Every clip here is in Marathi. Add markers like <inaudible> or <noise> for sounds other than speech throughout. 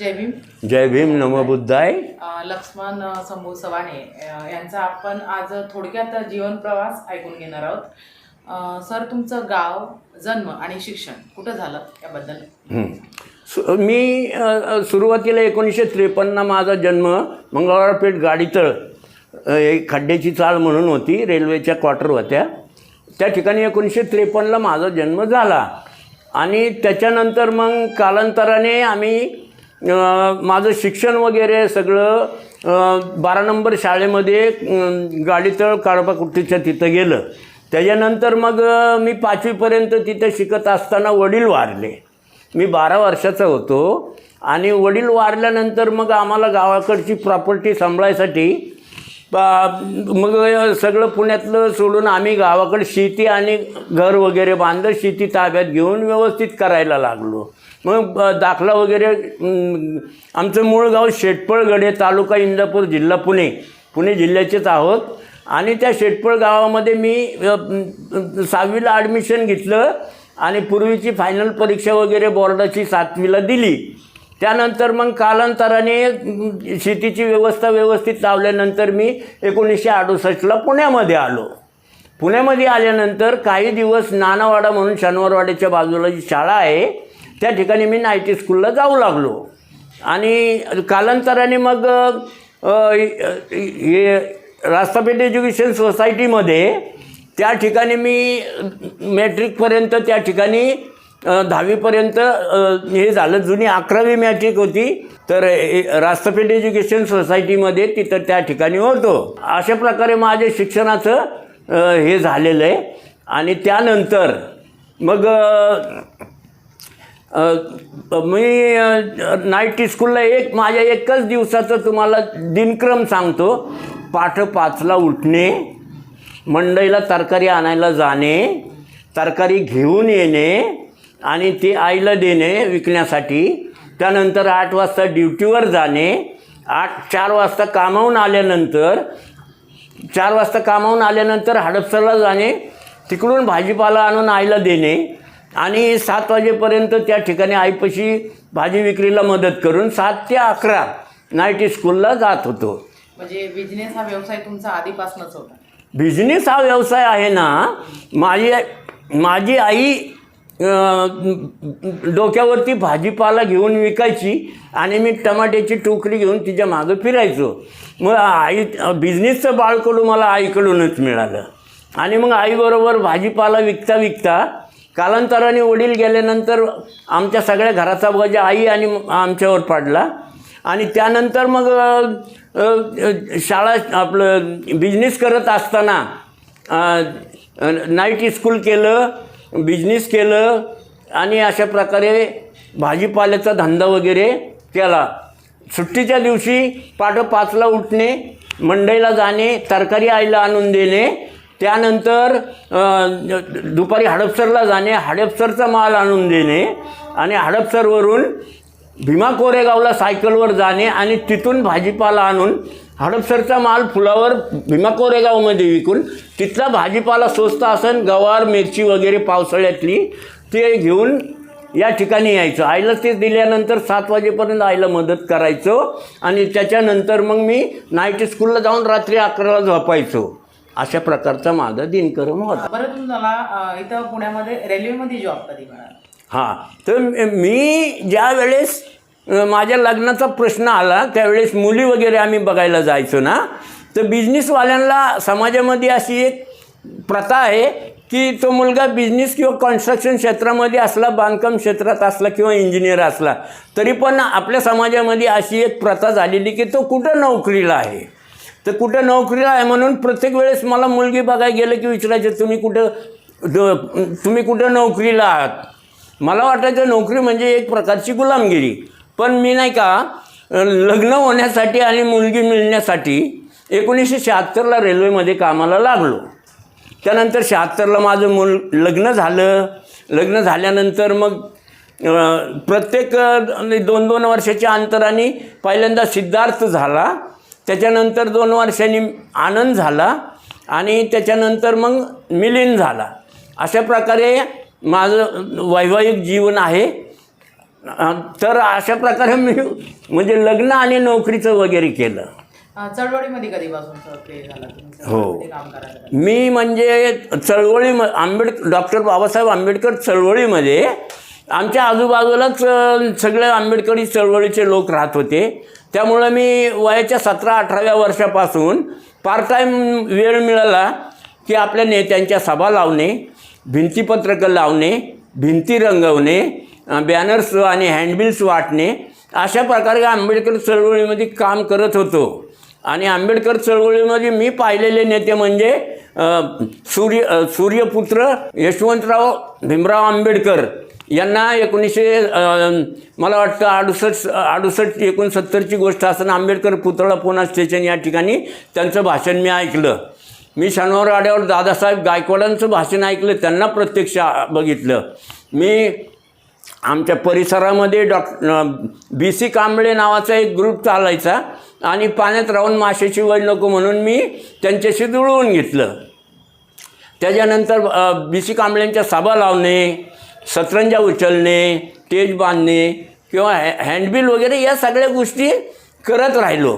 जय भीम. जय भीम नमो बुद्धाय. अ, लक्ष्मण सवाणे अ, यांचा आपण आज थोडक्यात जीवन प्रवास ऐकून घेणार आहोत. सर तुमचं गाव जन्म आणि शिक्षण कुठं झालं याबद्दल? मी सुरुवातीला एकोणीसशे त्रेपन्न माझा जन्म मंगळवारपेठ गाडीतळ एक खड्ड्याची चाळ म्हणून होती रेल्वेच्या क्वार्टर होत्या. त्या ठिकाणी एकोणीसशे त्रेपन्नला माझा जन्म झाला. आणि त्याच्यानंतर मग कालांतराने आम्ही माझं शिक्षण वगैरे सगळं बारा नंबर शाळेमध्ये गाडीतळ काळपाकुट्टीच्या तिथं गेलं. त्याच्यानंतर मग मी पाचवीपर्यंत तिथं शिकत असताना वडील वारले. मी बारा वर्षाचा होतो आणि वडील वारल्यानंतर मग आम्हाला गावाकडची प्रॉपर्टी सांभाळायसाठी मग सगळं पुण्यातलं सोडून आम्ही गावाकडे शेती आणि घर वगैरे बांधलं शेती ताब्यात घेऊन व्यवस्थित करायला लागलो. मग दाखला वगैरे आमचं मूळ गाव शेटपळगडे तालुका इंदापूर जिल्हा पुणे. पुणे जिल्ह्याचेच आहोत. आणि त्या शेटपळ गावामध्ये मी सहावीला ॲडमिशन घेतलं आणि पूर्वीची फायनल परीक्षा वगैरे बोर्डाची सातवीला दिली. त्यानंतर मग कालांतराने शेतीची व्यवस्था व्यवस्थित लावल्यानंतर मी एकोणीसशे अडुसष्टला पुण्यामध्ये आलो. पुण्यामध्ये आल्यानंतर काही दिवस नानावाडा म्हणून शनिवारवाड्याच्या बाजूला जी शाळा आहे त्या ठिकाणी मी नाईटी स्कूलला जाऊ लागलो. आणि कालांतराने मग हे रास्तापेठ एज्युकेशन सोसायटीमध्ये त्या ठिकाणी मी मॅट्रिकपर्यंत त्या ठिकाणी दहावीपर्यंत हे झालं. जुनी अकरावी मॅट्रिक होती. तर रास्तापेठ एज्युकेशन सोसायटीमध्ये तिथं त्या ठिकाणी होतो. अशा प्रकारे माझ्या शिक्षणाचं हे झालेलं आहे. आणि त्यानंतर मग मी नाईट स्कूलला एक माझ्या एकच दिवसाचं तुम्हाला दिनक्रम सांगतो. पाठ पाचला उठणे मंडईला तरकारी आणायला जाणे तरकारी घेऊन येणे आणि ती आईला देणे विकण्यासाठी. त्यानंतर आठ वाजता ड्युटीवर जाणे. आठ चार वाजता कामावून आल्यानंतर चार वाजता कामावून आल्यानंतर हडपसरला जाणे. तिकडून भाजीपाला आणून आईला देणे. आणि सात वाजेपर्यंत त्या ठिकाणी आईपाशी भाजी विक्रीला मदत करून सात ते अकरा नाईट स्कूलला जात होतो. म्हणजे बिझनेस हा व्यवसाय तुमचा आधीपासूनच होता. बिझनेस हा व्यवसाय आहे ना माझी माझी आई डोक्यावरती भाजीपाला घेऊन विकायची आणि मी टमाट्याची टोकरी घेऊन तिच्या मागं फिरायचो. मग आई बिझनेसचं बाळकडू मला आईकडूनच मिळालं. आणि मग आईबरोबर भाजीपाला विकता विकता कालांतराने वडील गेल्यानंतर आमच्या सगळ्या घराचा बोजा आई आणि आमच्यावर पडला. आणि त्यानंतर मग शाळा आपलं बिझनेस करत असताना नाईट स्कूल केलं बिझनेस केलं आणि अशा प्रकारे भाजीपाल्याचा धंदा वगैरे केला. सुट्टीच्या दिवशी पाठ पाचला उठणे मंडईला जाणे तरकारी आईला आणून देणे त्यानंतर दुपारी हडपसरला जाणे हडपसरचा माल आणून देणे आणि हडपसरवरून भीमा कोरेगावला सायकलवर जाणे आणि तिथून भाजीपाला आणून हडपसरचा माल फुलावर भीमा कोरेगावमध्ये विकून तिथला भाजीपाला स्वस्त असेल गवार मिरची वगैरे पावसाळ्यातली ते घेऊन या ठिकाणी यायचं. आईला ते दिल्यानंतर सात वाजेपर्यंत आईला मदत करायचो आणि त्याच्यानंतर मग मी नाईट स्कूलला जाऊन रात्री अकराला झोपायचो. अशा प्रकारचा माझा दिनक्रम होता. बरं तुम्हाला अ, इथं पुण्यामध्ये रेल्वेमध्ये जॉब कधी मिळाला? हां तर मी ज्या वेळेस माझ्या लग्नाचा प्रश्न आला त्यावेळेस मुली वगैरे आम्ही बघायला जायचो ना तर बिझनेसवाल्यांना समाजामध्ये अशी एक प्रथा आहे की तो मुलगा बिझनेस किंवा कन्स्ट्रक्शन क्षेत्रामध्ये असला बांधकाम क्षेत्रात असला किंवा इंजिनियर असला तरी पण आपल्या समाजामध्ये अशी एक प्रथा झालेली की तो कुठं नोकरीला आहे. तर कुठं नोकरीला आहे म्हणून प्रत्येक वेळेस मला मुलगी बघायला गेलं की विचारायचं तुम्ही कुठं तुम्ही कुठं नोकरीला आहात? मला वाटायचं नोकरी म्हणजे एक प्रकारची गुलामगिरी. पण मी नाही का लग्न होण्यासाठी आणि मुलगी मिळण्यासाठी एकोणीसशे शहात्तरला रेल्वेमध्ये कामाला लागलो. त्यानंतर शहात्तरला माझं मुल लग्न झालं. लग्न झाल्यानंतर मग प्रत्येक दोन दोन वर्षाच्या अंतराने पहिल्यांदा सिद्धार्थ झाला. त्याच्यानंतर दोन वर्षांनी आनंद झाला आणि त्याच्यानंतर मग मिलिंद झाला. अशा प्रकारे माझं वैवाहिक जीवन आहे. तर अशा प्रकारे मी म्हणजे लग्न आणि नोकरीचं वगैरे केलं. चळवळीमध्ये कधीपासून हो. मी म्हणजे चळवळी आंबेड डॉक्टर बाबासाहेब आंबेडकर चळवळीमध्ये आमच्या आजूबाजूलाच सगळे आंबेडकरी चळवळीचे लोक राहत होते. त्यामुळं मी वयाच्या सतरा अठराव्या वर्षापासून पार्ट टाईम वेळ मिळाला की आपल्या नेत्यांच्या सभा लावणे भिंतीपत्रकं लावणे भिंती रंगवणे बॅनर्स आणि हँडबिल्स वाटणे अशा प्रकारे आंबेडकर चळवळीमध्ये काम करत होतो. आणि आंबेडकर चळवळीमध्ये मी पाहिलेले नेते म्हणजे सूर्य सूर्यपुत्र यशवंतराव भीमराव आंबेडकर. यांना एकोणीसशे मला वाटतं अडुसष्ट अडुसष्ट एकोणसत्तरची गोष्ट असताना आंबेडकर पुतळा पुणा स्टेशन या ठिकाणी त्यांचं भाषण मी ऐकलं. मी शनिवार वाड्यावर दादासाहेब गायकवाडांचं भाषण ऐकलं त्यांना प्रत्यक्ष बघितलं. मी आमच्या परिसरामध्ये डॉक बी सी कांबळे नावाचा एक ग्रुप चालायचा आणि पाण्यात राहून माशाची वय नको म्हणून मी त्यांच्याशी जुळवून घेतलं. त्याच्यानंतर बी सी कांबळेंच्या सभा लावणे सतरंजा उचलणे तेज बांधणे किंवा हॅ हँडबिल वगैरे या सगळ्या गोष्टी करत राहिलो.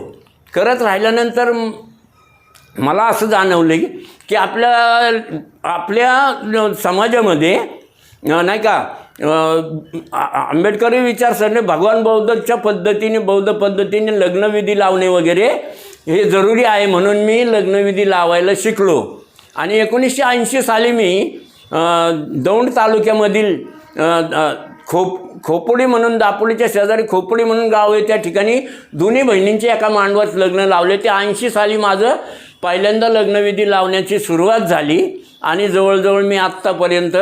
करत राहिल्यानंतर मला असं जाणवलं की आपल्या आपल्या समाजामध्ये नाही का आंबेडकरी विचारसरणी भगवान बौद्धच्या पद्धतीने बौद्ध पद्धतीने लग्नविधी लावणे वगैरे हे जरुरी आहे म्हणून मी लग्नविधी लावायला शिकलो. आणि एकोणीसशे ऐंशी साली मी दौंड तालुक्यामधील खोप खोपोडी म्हणून दापोलीच्या शेजारी खोपोडी म्हणून गाव आहे. त्या ठिकाणी दोन्ही बहिणींचे एका मांडवात लग्न लावले ते ऐंशी साली माझं पहिल्यांदा लग्नविधी लावण्याची सुरुवात झाली आणि जवळजवळ मी आत्तापर्यंत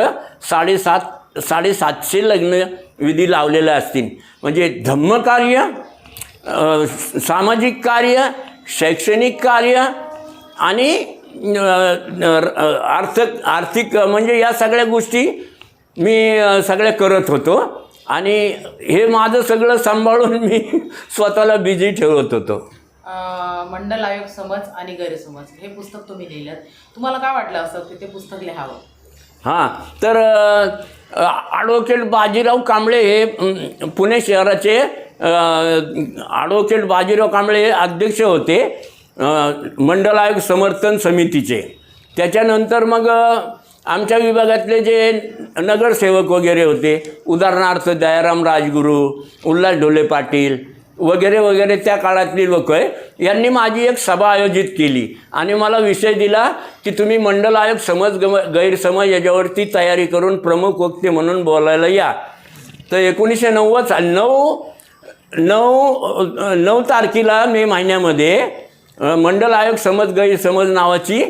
साडेसात साडेसातशे लग्नविधी लावलेल्या असतील. म्हणजे धम्मकार्य सामाजिक कार्य शैक्षणिक कार्य आणि अर्थ आर्थिक म्हणजे या सगळ्या गोष्टी मी सगळ्या करत होतो. आणि हे माझं सगळं सांभाळून मी <laughs> स्वतःला बिझी ठेवत होतो. मंडल आयोग समज आणि गैरसमज हे पुस्तक तुम्ही लिहिलं तुम्हाला काय वाटलं असं की ते पुस्तक लिहावं? हां तर ॲडव्होकेट बाजीराव कांबळे हे पुणे शहराचे ॲडव्होकेट बाजीराव कांबळे हे अध्यक्ष होते. मंडल आयोग समर्थन समितीचे. त्याच्यानंतर मग आमच्या विभागातले जे नगरसेवक वगैरे होते उदाहरणार्थ दयाराम राजगुरू उल्हास ढोले पाटील वगैरे वगैरे त्या काळातली लोक आहे यांनी माझी एक सभा आयोजित केली. आणि मला विषय दिला की तुम्ही मंडल आयोग समज गम गैरसमज याच्यावरती तयारी करून प्रमुख वक्ते म्हणून बोलायला या. तर एकोणीसशे नव्वद नऊ नऊ नऊ तारखेला मे महिन्यामध्ये मंडल आयोग समज गैरसमज नावाची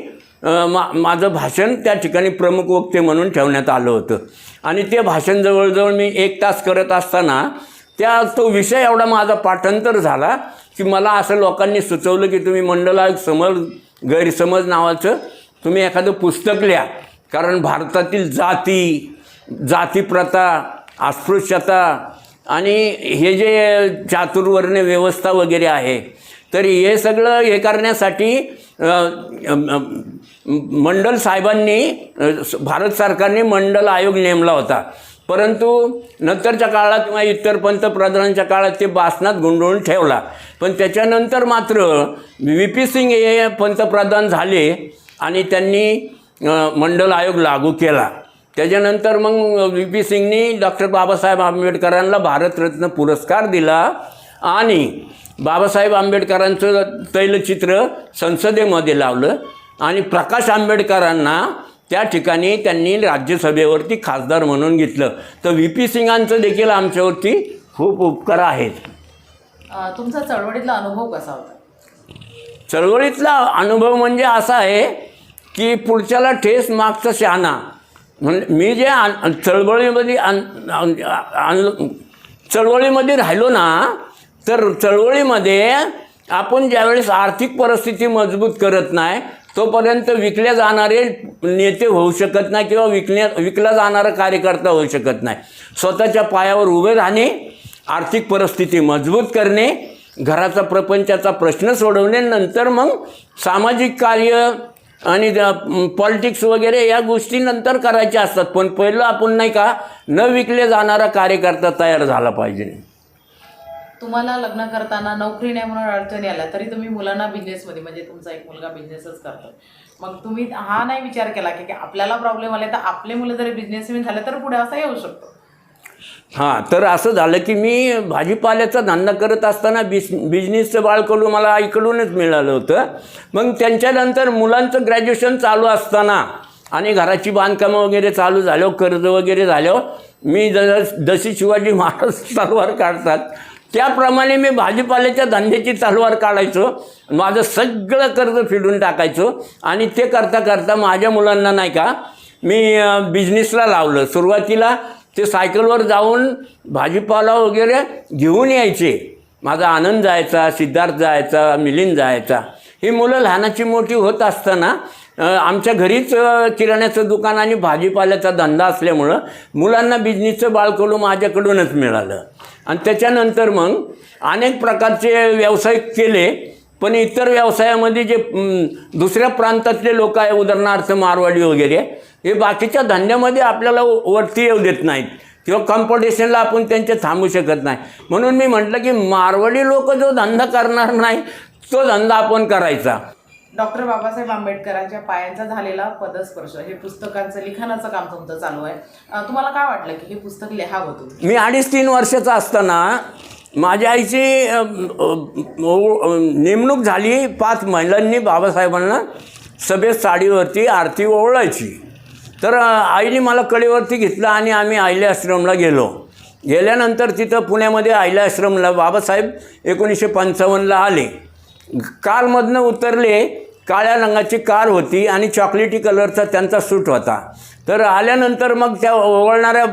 मा माझं भाषण त्या ठिकाणी प्रमुख वक्ते म्हणून ठेवण्यात आलं होतं. आणि ते भाषण जवळजवळ मी एक तास करत असताना त्या तो विषय एवढा माझा पाठांतर झाला की मला असं लोकांनी सुचवलं की तुम्ही मंडल आयोग समज गैरसमज नावाचं तुम्ही एखादं पुस्तक लिहा. कारण भारतातील जाती जातीप्रथा अस्पृश्यता आणि हे जे चातुर्वर्ण्य व्यवस्था वगैरे आहे तर हे सगळं हे करण्यासाठी मंडल साहेबांनी भारत सरकारने मंडल आयोग नेमला होता. परंतु नंतरच्या काळात किंवा इतर पंतप्रधानांच्या काळात ते बासनात गुंडळून ठेवला. पण त्याच्यानंतर मात्र व्ही पी सिंग हे पंतप्रधान झाले आणि त्यांनी मंडल आयोग लागू केला. त्याच्यानंतर मग व्ही पी सिंगनी डॉक्टर बाबासाहेब आंबेडकरांना भारतरत्न पुरस्कार दिला आणि बाबासाहेब आंबेडकरांचं तैलचित्र संसदेमध्ये लावलं आणि प्रकाश आंबेडकरांना त्या ठिकाणी त्यांनी राज्यसभेवरती खासदार म्हणून घेतलं. तर व्ही पी सिंगांचं देखील आमच्यावरती खूप उपकार आहेत. तुमचा चळवळीतला अनुभव कसा होता? चळवळीतला अनुभव म्हणजे असा आहे की पुढच्याला ठेस मागचा शहाणा. म्हणजे मी जे चळवळीमध्ये चळवळीमध्ये राहिलो ना तर चळवळीमध्ये आपण ज्यावेळेस आर्थिक परिस्थिती मजबूत करत नाही तोपर्यंत विकले जाणारे नेते होऊ शकत नाही किंवा विकल्या विकला जाणारा कार्यकर्ता होऊ शकत नाही. स्वतःच्या पायावर उभे राहणे आर्थिक परिस्थिती मजबूत करणे घराचा प्रपंचाचा प्रश्न सोडवणे नंतर मग सामाजिक कार्य आणि पॉलिटिक्स वगैरे या गोष्टी नंतर करायच्या असतात. पण पहिलं आपण नाही का न विकले जाणारा कार्यकर्ता तयार झाला पाहिजे. तुम्हाला लग्न करताना नोकरी नाही म्हणून अडचणी आल्या तरी तुम्ही मुलांना बिझनेसमध्ये म्हणजे तुमचा एक मुलगा बिझनेसच करतो. मग तुम्ही हा नाही विचार केला की आपल्याला प्रॉब्लेम आले तर आपले मुलं जरी बिझनेसमॅन झाले तर पुढे असा येऊ शकतो. हां तर असं झालं की मी भाजीपाल्याचा धंदा करत असताना बिस बिझनेसचं बाळकडू मला इकडूनच मिळालं होतं. मग त्यांच्यानंतर मुलांचं ग्रॅज्युएशन चालू असताना आणि घराची बांधकामं वगैरे चालू झाल्यावर कर्ज वगैरे झाल्यावर मी जस जशी शिवाजी महाराज तलवार काढतात त्याप्रमाणे मी भाजीपाल्याच्या धंद्याची तलवार काढायचो माझं सगळं कर्ज फिडून टाकायचो आणि ते करता करता माझ्या मुलांना नाही का मी बिझनेसला लावलं. सुरुवातीला ते सायकलवर जाऊन भाजीपाला वगैरे घेऊन यायचे. माझा आनंद जायचा सिद्धार्थ जायचा मिलिंद जायचा. ही मुलं लहानाची मोठी होत असताना आमच्या घरीच किराण्याचं दुकान आणि भाजीपाल्याचा धंदा असल्यामुळं मुलांना बिझनेसचं बाळकडू माझ्याकडूनच मिळालं. आणि त्याच्यानंतर मग अनेक प्रकारचे व्यवसाय केले पण इतर व्यवसायामध्ये जे दुसऱ्या प्रांतातले लोक आहे उदाहरणार्थ मारवाडी वगैरे हे बाकीच्या धंद्यामध्ये आपल्याला वरती येऊ देत नाहीत. किंवा कॉम्पिटिशनला आपण त्यांचे थांबू शकत नाही. म्हणून मी म्हटलं की मारवाडी लोक जो धंदा करणार नाही तो धंदा आपण करायचा. डॉक्टर बाबासाहेब आंबेडकरांच्या पायांचा झालेला पदस्पर्श हे पुस्तकांचं लिखाणाचं काम तुमचं चालू आहे. तुम्हाला काय वाटलं की हे पुस्तक लिहावं तुम्ही? मी अडीच तीन वर्षाचा असताना माझ्या आईची ओ- नेमणूक झाली पाच महिलांनी बाबासाहेबांना सभेत साडीवरती आरती ओवळायची. तर आईने मला कडेवरती घेतलं आणि आम्ही आईले आश्रमला गेलो. गेल्यानंतर तिथं पुण्यामध्ये आईले आश्रमला बाबासाहेब एकोणीसशे पंचावन्नला आले. कारमधनं उतरले काळ्या रंगाची कार होती आणि चॉकलेटी कलरचा त्यांचा सूट होता. तर आल्यानंतर मग त्या ओवाळणाऱ्या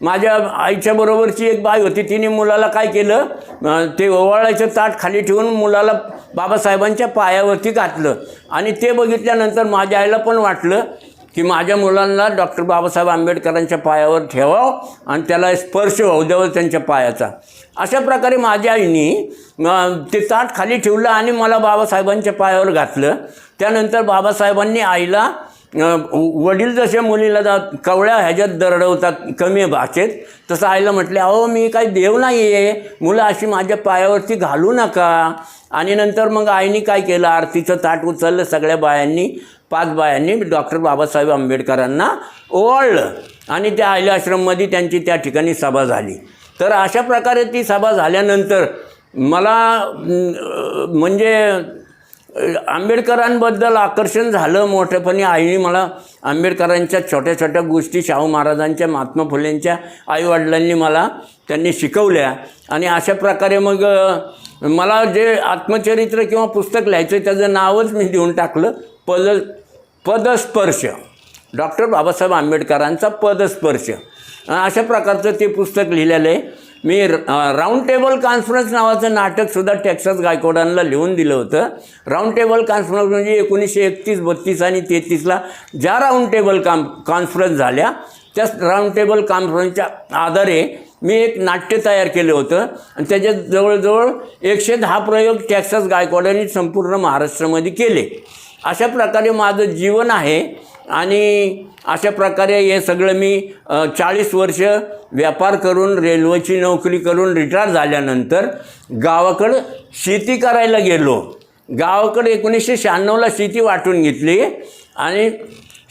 माझ्या आईच्या बरोबरची एक बाई होती तिने मुलाला काय केलं? ते ओवाळायचं ताट खाली ठेवून मुलाला बाबासाहेबांच्या पायावरती घातलं. आणि ते बघितल्यानंतर माझ्या आईला पण वाटलं की माझ्या मुलांना डॉक्टर बाबासाहेब आंबेडकरांच्या पायावर ठेवावं आणि त्याला स्पर्श होऊ द्यावं त्यांच्या पायाचा. अशा प्रकारे माझ्या आईनी ते ताट खाली ठेवलं आणि मला बाबासाहेबांच्या पायावर घातलं. त्यानंतर बाबासाहेबांनी आईला वडील जसे मुलीला जा कवळ्या ह्याच्यात दरडवतात कमी भाषेत तसं आईला म्हटले अहो मी काही देव नाही आहे मुलं अशी माझ्या पायावरती घालू नका. आणि नंतर मग आईने काय केलं? आरतीचं ताट उचललं सगळ्या बायांनी. पाच बायांनी डॉक्टर बाबासाहेब आंबेडकरांना ओवाळलं आणि त्या आईला आश्रममध्ये त्यांची त्या ठिकाणी सभा झाली. तर अशा प्रकारे ती सभा झाल्यानंतर मला म्हणजे आंबेडकरांबद्दल आकर्षण झालं मोठेपणी. आईने मला आंबेडकरांच्या छोट्या छोट्या गोष्टी शाहू महाराजांच्या महात्मा फुलेंच्या आईवडिलांनी मला त्यांनी शिकवल्या. आणि अशा प्रकारे मग मला जे आत्मचरित्र किंवा पुस्तक लिहायचं त्याचं नावच मी देऊन टाकलं पद पदस्पर्श. डॉक्टर बाबासाहेब आंबेडकरांचा पदस्पर्श. अशा प्रकारचं ते पुस्तक लिहिलेलं आहे. मी राऊंड टेबल कॉन्फरन्स नावाचं नाटकसुद्धा टेक्सास गायकवाडांना लिहून दिलं होतं. राऊंड टेबल कॉन्फरन्स म्हणजे एकोणीसशे एकतीस बत्तीस आणि तेहतीसला ज्या राऊंड टेबल कॉन कॉन्फरन्स झाल्या त्या राऊंड टेबल कॉन्फरन्सच्या आधारे मी एक नाट्य तयार केलं होतं. आणि त्याच्यात जवळजवळ एकशे दहा प्रयोग टेक्सास गायकवाडांनी संपूर्ण महाराष्ट्रामध्ये केले. अशा प्रकारे माझं जीवन आहे आणि अशा प्रकारे हे सगळं मी चाळीस वर्ष व्यापार करून रेल्वेची नोकरी करून रिटायर झाल्यानंतर गावाकडं शेती करायला गेलो. गावाकडे एकोणीसशे शहाण्णवला शेती वाटून घेतली आणि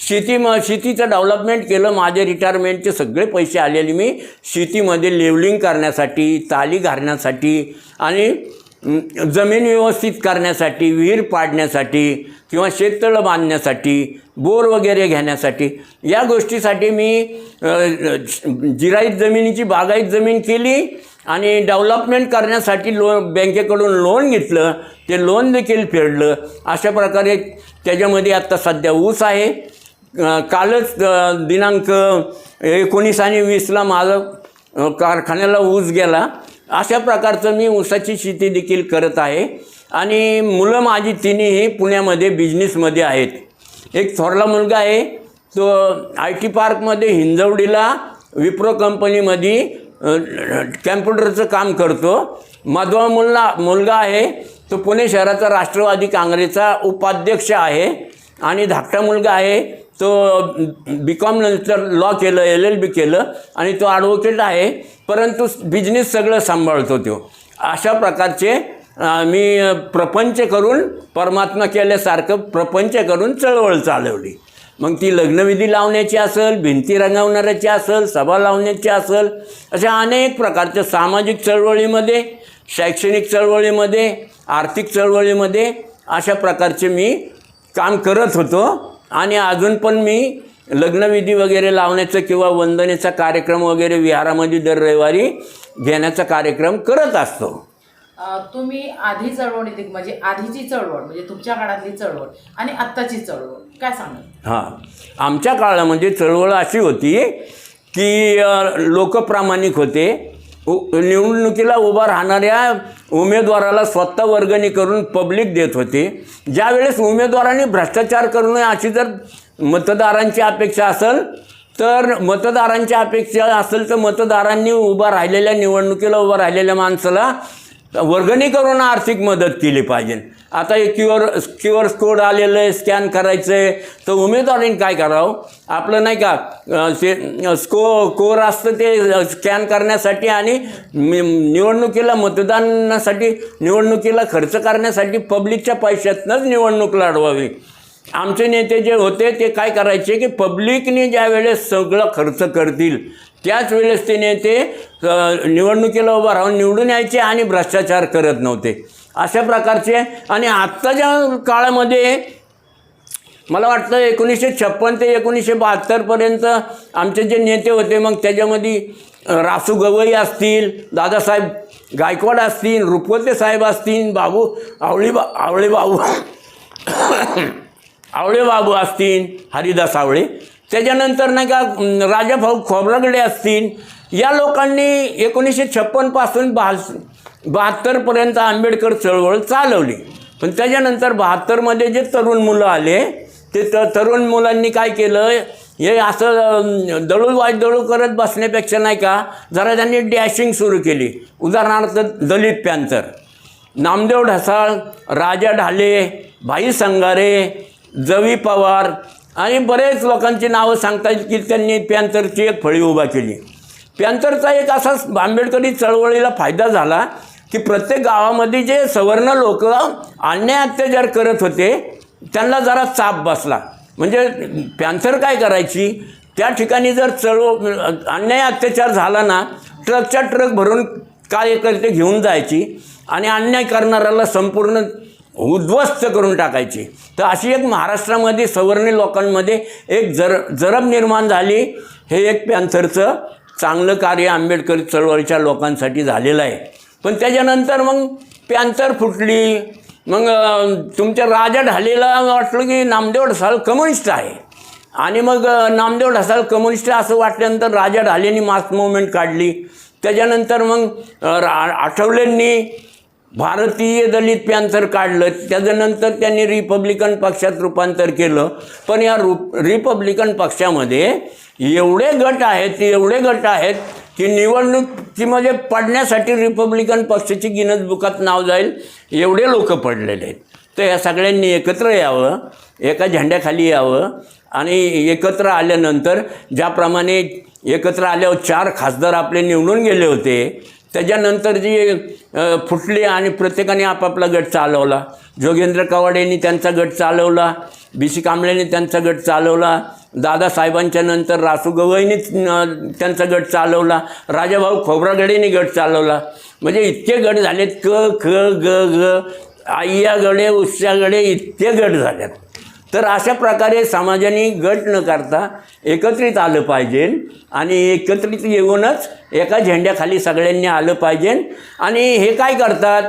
शेती म शेतीचं डेव्हलपमेंट केलं. माझे रिटायरमेंटचे सगळे पैसे आलेले मी शेतीमध्ये लेवलिंग करण्यासाठी ताली घालण्यासाठी आणि जमीन व्यवस्थित करण्यासाठी विहीर पाडण्यासाठी किंवा शेततळं बांधण्यासाठी बोर वगैरे घेण्यासाठी या गोष्टीसाठी मी जिराईत जमिनीची बागायत जमीन केली आणि डेव्हलपमेंट करण्यासाठी लो बँकेकडून लोन घेतलं. ते लोन देखील फेडलं. अशा प्रकारे त्याच्यामध्ये आत्ता सध्या ऊस आहे. कालच दिनांक एकोणीस आणि वीसला माझं कारखान्याला ऊस गेला. अशा प्रकारचं मी ऊसाची शेती देखील करत आहे. आणि मुलं माझी तिन्हीही पुण्यामध्ये बिझनेसमध्ये आहेत. एक थोरला मुलगा आहे तो आय टी पार्कमध्ये हिंजवडीला विप्रो कंपनीमध्ये कॅम्प्युटरचं काम करतो. मधवा मुलगा मुलगा आहे तो पुणे शहराचा राष्ट्रवादी काँग्रेसचा उपाध्यक्ष आहे. आणि धाकटा मुलगा आहे तो बी कॉमनंतर लॉ केलं एल एल बी केलं आणि तो ॲडव्होकेट आहे. परंतु बिझनेस सगळं सांभाळतो तो. अशा प्रकारचे मी प्रपंच करून परमात्मा केल्यासारखं प्रपंच करून चळवळ चालवली. मग ती लग्नविधी लावण्याची असेल भिंती रंगवणाऱ्याची असेल सभा लावण्याची असेल अशा अनेक प्रकारच्या सामाजिक चळवळीमध्ये शैक्षणिक चळवळीमध्ये आर्थिक चळवळीमध्ये अशा प्रकारचे मी काम करत होतो. आणि अजून पण मी लग्नविधी वगैरे लावण्याचं किंवा वंदनेचा कार्यक्रम वगैरे विहारामध्ये दर रविवारी घेण्याचा कार्यक्रम करत असतो. तुम्ही आधी चळवळीत म्हणजे आधीची चळवळ म्हणजे तुमच्या काळातली चळवळ आणि आत्ताची चळवळ काय सांगाल? हां. आमच्या काळामध्ये चळवळ अशी होती की लोक प्रामाणिक होते. निवडणुकीला उभा राहणाऱ्या उमेदवाराला स्वतः वर्गणी करून पब्लिक देत होते. ज्यावेळेस उमेदवारांनी भ्रष्टाचार करू नये अशी जर मतदारांची अपेक्षा असेल तर मतदारांची अपेक्षा असेल तर मतदारांनी उभा राहिलेल्या निवडणुकीला उभा राहिलेल्या माणसाला वर्गणी करून आर्थिक मदत केली पाहिजे. आता हे Q R Q R code आलेलं आहे स्कॅन करायचं आहे. तर उमेदवारांनी काय करावं? आपलं नाही का ते स्को कोर असतं ते स्कॅन करण्यासाठी आणि निवडणुकीला मतदानासाठी निवडणुकीला खर्च करण्यासाठी पब्लिकच्या पैशातनंच निवडणूक लढवावी. आमचे नेते जे होते ते काय करायचे की पब्लिकने ज्या वेळेस सगळं खर्च करतील त्याच वेळेस ते निवडणुकीला उभं राहून निवडून यायचे आणि भ्रष्टाचार करत नव्हते. अशा प्रकारचे आणि आत्ताच्या काळामध्ये मला वाटतं एकोणीसशे छप्पन ते एकोणीसशे बहात्तरपर्यंत आमचे जे नेते होते मग त्याच्यामध्ये रासू गवई असतील दादासाहेब गायकवाड असतील रुपवते साहेब असतील बाबू आवळी बा आवळे बाबू <coughs> आवळे बाबू असतील हरिदास आवळे त्याच्यानंतर नाही का राजाभाऊ खोबरगडे असतील या लोकांनी एकोणीसशे छप्पनपासून बहा बहात्तरपर्यंत आंबेडकर चळवळ चालवली. पण त्याच्यानंतर बहात्तरमध्ये जे तरुण मुलं आले ते त तरुण मुलांनी काय केलं हे असं दळू वाय दळू करत बसण्यापेक्षा नाही का जरा त्यांनी डॅशिंग सुरू केली. उदाहरणार्थ दलित पॅन्थर नामदेव ढसाळ राजा ढाले भाई संगारे जवी पवार आणि बरेच लोकांची नावं सांगता येईल की त्यांनी पॅन्थरची एक फळी उभा केली. पॅन्थरचा एक असा आंबेडकरी चळवळीला फायदा झाला की प्रत्येक गावामध्ये जे सवर्ण लोक अन्याय अत्याचार करत होते त्यांना जरा चाप बसला. म्हणजे पॅन्थर काय करायची? त्या ठिकाणी जर चळव अन्याय अत्याचार झाला ना ट्रकच्या ट्रक भरून कार्यकर्ते घेऊन जायची आणि अन्याय करणाऱ्याला संपूर्ण उद्ध्वस्त करून टाकायची. तर अशी एक महाराष्ट्रामध्ये सवर्णी लोकांमध्ये एक जर जरब निर्माण झाली हे एक पॅन्थरचं चांगलं कार्य आंबेडकर चळवळीच्या लोकांसाठी झालेलं आहे. पण त्याच्यानंतर मग पॅन्थर फुटली मग तुमच्या राजा ढालेला वाटलं की नामदेव ढसाल कम्युनिस्ट आहे. आणि मग नामदेव ढसाल कम्युनिस्ट असं वाटल्यानंतर राजा ढालेंनी मास मुवमेंट काढली. त्याच्यानंतर मग रा- आठवलेंनी भारतीय दलित पॅन्थर काढलं त्याच्यानंतर त्यांनी रिपब्लिकन पक्षात रूपांतर केलं. पण या रु रिपब्लिकन पक्षामध्ये एवढे गट आहेत एवढे गट आहेत की निवडणुकीमध्ये पडण्यासाठी रिपब्लिकन पक्षाची गिनत बुकात नाव जाईल एवढे लोक पडलेले आहेत. तर या सगळ्यांनी एकत्र यावं एका झेंड्याखाली यावं आणि एकत्र आल्यानंतर ज्याप्रमाणे एकत्र आल्यावर चार खासदार आपले निवडून गेले होते त्याच्यानंतर जी फुटली आणि प्रत्येकाने आपापला गट चालवला. जोगेंद्र कवाडेंनी त्यांचा गट चालवला बी सी कांबळेने त्यांचा गट चालवला दादासाहेबांच्या नंतर रासू गवईने त्यांचा गट चालवला राजाभाऊ खोबरागडेने गट चालवला. म्हणजे इतके गट झालेत क ख ग ग आय्यागडे गडे गडे इतके गट झालेत. तर अशा प्रकारे समाजाने गट न करता एकत्रित आलं पाहिजे आणि एकत्रित येऊनच एका झेंड्याखाली सगळ्यांनी आलं पाहिजे. आणि हे काय करतात?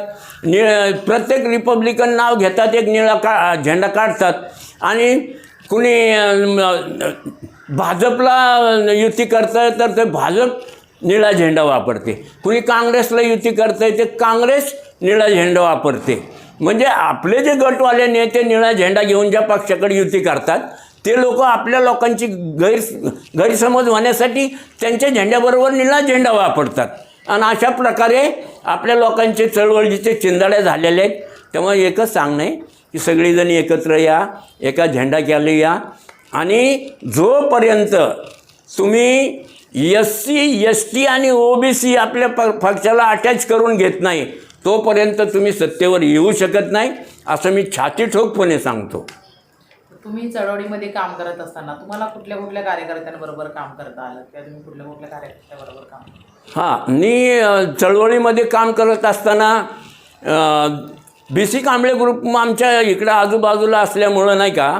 नि प्रत्येक रिपब्लिकन नाव घेतात एक निळा का झेंडा काढतात. आणि कुणी भाजपला युती करतं तर ते भाजप निळा झेंडा वापरते. कुणी काँग्रेसला युती करतं ते काँग्रेस निळा झेंडा वापरते. म्हणजे आपले जे गटवाले नेते निळा झेंडा घेऊन ज्या पक्षाकडे युती करतात ते लोक आपल्या लोकांची गैर गैरसमज होण्यासाठी त्यांच्या झेंड्याबरोबर निळा झेंडा वापरतात. आणि अशा प्रकारे आपल्या लोकांचे चळवळीचे चिंदाड्या झालेले आहेत. त्यामुळे एकच सांगणं आहे की सगळीजण एकत्र या एका झेंडाखाली या. आणि जोपर्यंत तुम्ही एस सी एस टी आणि ओ बी सी आपल्या प पक्षाला अटॅच करून घेत नाही तोपर्यंत तुम्ही सत्तेवर येऊ शकत नाही असं मी छाती ठोकपणे सांगतो. तुम्ही चळवळीमध्ये काम करत असताना तुम्हाला कुठल्या कुठल्या कार्यकर्त्यांबरोबर काम करता आलं? किंवा तुम्ही कुठल्या कुठल्या कार्यकर्त्याबरोबर काम? हां मी चळवळीमध्ये काम करत असताना बी सी कांबळे ग्रुप आमच्या इकडं आजूबाजूला असल्यामुळं नाही का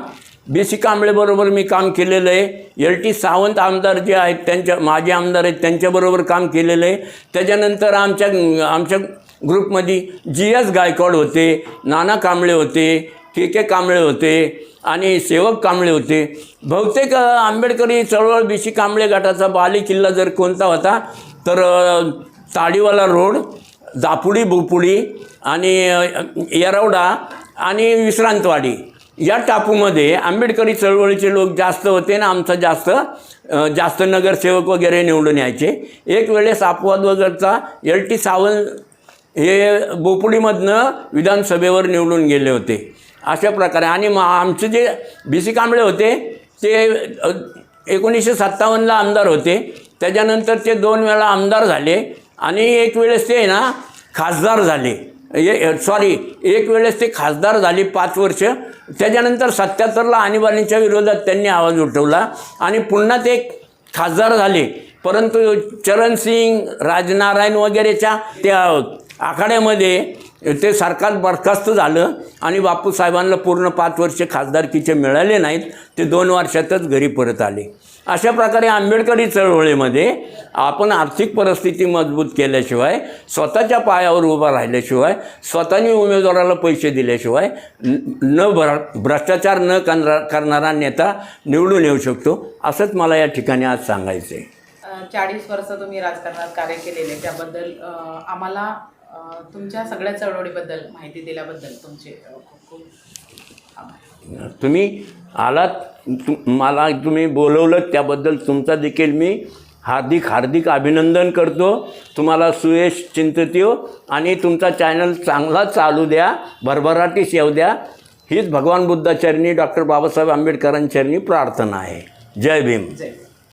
बी सी कांबळेबरोबर मी काम केलेलं आहे. एल टी सावंत आमदार जे आहेत त्यांच्या माझे आमदार आहेत त्यांच्याबरोबर काम केलेलं आहे. त्याच्यानंतर आमच्या आमच्या ग्रुपमध्ये जी एस गायकवाड होते नाना कांबळे होते के के कांबळे होते आणि सेवक कांबळे होते. बहुतेक आंबेडकरी चळवळ बी सी कांबळे गटाचा बाली किल्ला जर कोणता होता तर ताडीवाला रोड दापुडी बुपुडी आणि येरवडा आणि विश्रांतवाडी या टापूमध्ये आंबेडकरी चळवळीचे लोक जास्त होते ना आमचा जास्त जास्त नगरसेवक वगैरे निवडून यायचे. एक वेळेस अपवाद वगैरेचा एल टी सावंत हे बोपुडीमधनं विधानसभेवर निवडून गेले होते. अशा प्रकारे. आणि मग आमचे जे बी सी कांबळे होते ते एकोणीसशे सत्तावन्नला आमदार होते. त्याच्यानंतर ते दोन वेळा आमदार झाले आणि एक वेळेस ते ना खासदार झाले. ए सॉरी एक वेळेस ते खासदार झाले पाच वर्ष. त्याच्यानंतर सत्याहत्तरला आणीबाणीच्या विरोधात त्यांनी आवाज उठवला आणि पुन्हा ते खासदार झाले. परंतु चरणसिंग राजनारायण वगैरेच्या त्या आखाड्यामध्ये ते सरकार बरखास्त झालं आणि बापूसाहेबांना पूर्ण पाच वर्ष खासदारकीचे मिळाले नाहीत ते दोन वर्षातच घरी परत आले. अशा प्रकारे आंबेडकरी चळवळीमध्ये आपण आर्थिक परिस्थिती मजबूत केल्याशिवाय स्वतःच्या पायावर उभा राहिल्याशिवाय स्वतःनी उमेदवाराला पैसे दिल्याशिवाय न भ्र भ्रष्टाचार न करणार करणारा नेता निवडून येऊ शकतो असंच मला या ठिकाणी आज सांगायचं आहे चाळीस वर्ष तुम्ही राजकारणात कार्य केलेले त्याबद्दल आम्हाला तुमच्या सगळ्या चळवळीबद्दल माहिती दिल्याबद्दल तुमचे अ, खूप खूप आभार. तुम्ही आलात मला तुम्ही बोलवलं त्याबद्दल तुमचा देखील मी हार्दिक हार्दिक अभिनंदन करतो. तुम्हाला सुयश चिंततियो आणि तुमचा चॅनल चांगला चालू द्या भरभराटीस येऊ द्या. हीच भगवान बुद्धाचरणी डॉक्टर बाबासाहेब आंबेडकरांचरणी प्रार्थना आहे. जय भीम. जय